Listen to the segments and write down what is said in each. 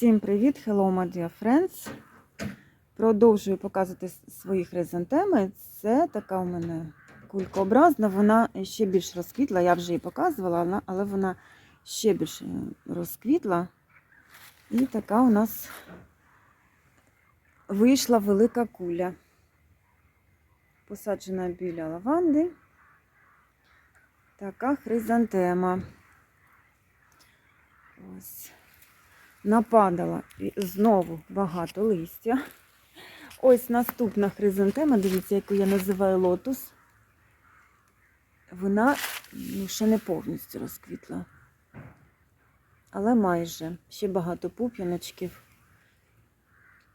Всім привіт! Hello, my dear friends! Продовжую показувати свої хризантеми. Це така у мене кулькообразна, вона ще більш розквітла. Я вже її показувала, але вона ще більше розквітла. І така у нас вийшла велика куля. Посаджена біля лаванди. Така хризантема. Ось нападала знову багато листя. Ось наступна хризантема, дивіться, яку я називаю лотус. Вона ну, ще не повністю розквітла. Але майже ще багато пуп'яночків.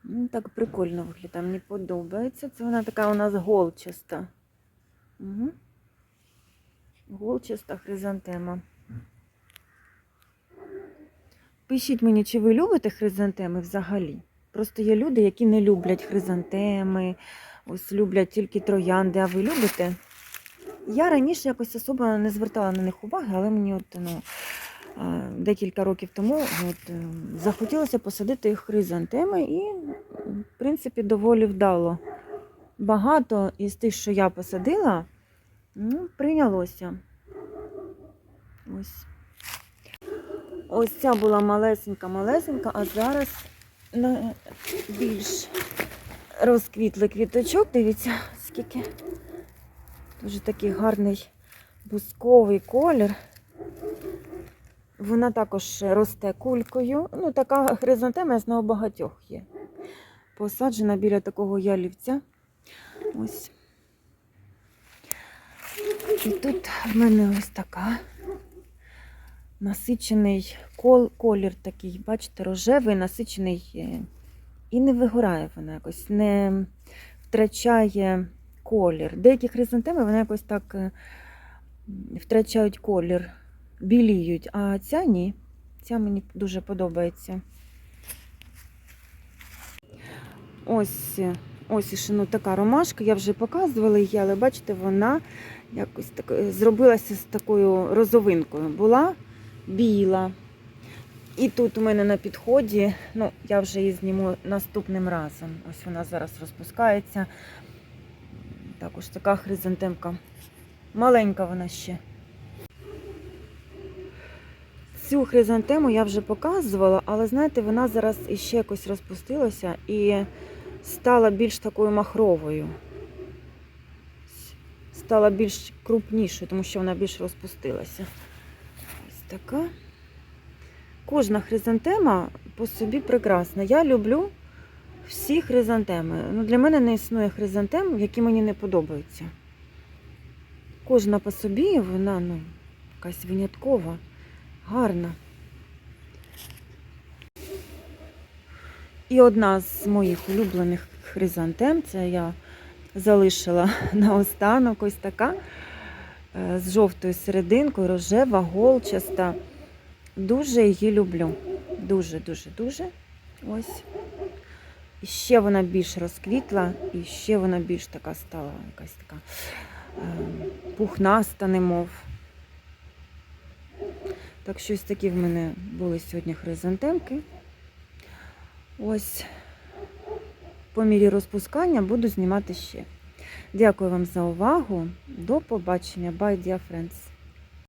Ну, так прикольно виглядає, мені подобається. Це вона така у нас голчаста. Угу. Голчаста хризантема. Пишіть мені, чи ви любите хризантеми взагалі. Просто є люди, які не люблять хризантеми, ось люблять тільки троянди, а ви любите? Я раніше якось особо не звертала на них уваги, але мені от, ну, декілька років тому от, е, захотілося посадити хризантеми і, в принципі, доволі вдало. Багато із тих, що я посадила, ну, прийнялося. Ось. Ось ця була малесенька-малесенька, а зараз більш розквітлий квіточок. Дивіться, скільки дуже такий гарний бусковий колір. Вона також росте кулькою. Ну, така хризантема, я знаю, багатьох є. Посаджена біля такого ялівця. Ось. І тут в мене ось така насичений кол, колір такий, бачите, рожевий, насичений е, і не вигорає вона якось, не втрачає колір. Деякі хризантеми вони якось так е, втрачають колір, біліють, а ця ні. Ця мені дуже подобається. Ось, ось ну, така ромашка, я вже показувала її, але бачите, вона якось так, е, зробилася з такою розовинкою. Була біла. І тут у мене на підході, ну, я вже її зніму наступним разом. Ось вона зараз розпускається. Також така хризантемка. Маленька вона ще. Цю хризантему я вже показувала, але знаєте, вона зараз іще якось розпустилася і стала більш такою махровою. Стала більш крупнішою, тому що вона більш розпустилася. Така. Кожна хризантема по собі прекрасна. Я люблю всі хризантеми. Ну, для мене не існує хризантем, які мені не подобаються. Кожна по собі, вона ну, якась виняткова, гарна. І одна з моїх улюблених хризантем, це я залишила наостанок ось така з жовтою серединкою, рожева, голчаста. Дуже її люблю. Дуже, дуже, дуже. Ось. І ще вона більш розквітла, і ще вона більш така стала, якась така е, пухнаста, немов. Так що ось такі в мене були сьогодні хризантемки. Ось по мірі розпускання буду знімати ще. Дякую вам за увагу. До побачення. Bye, dear friends.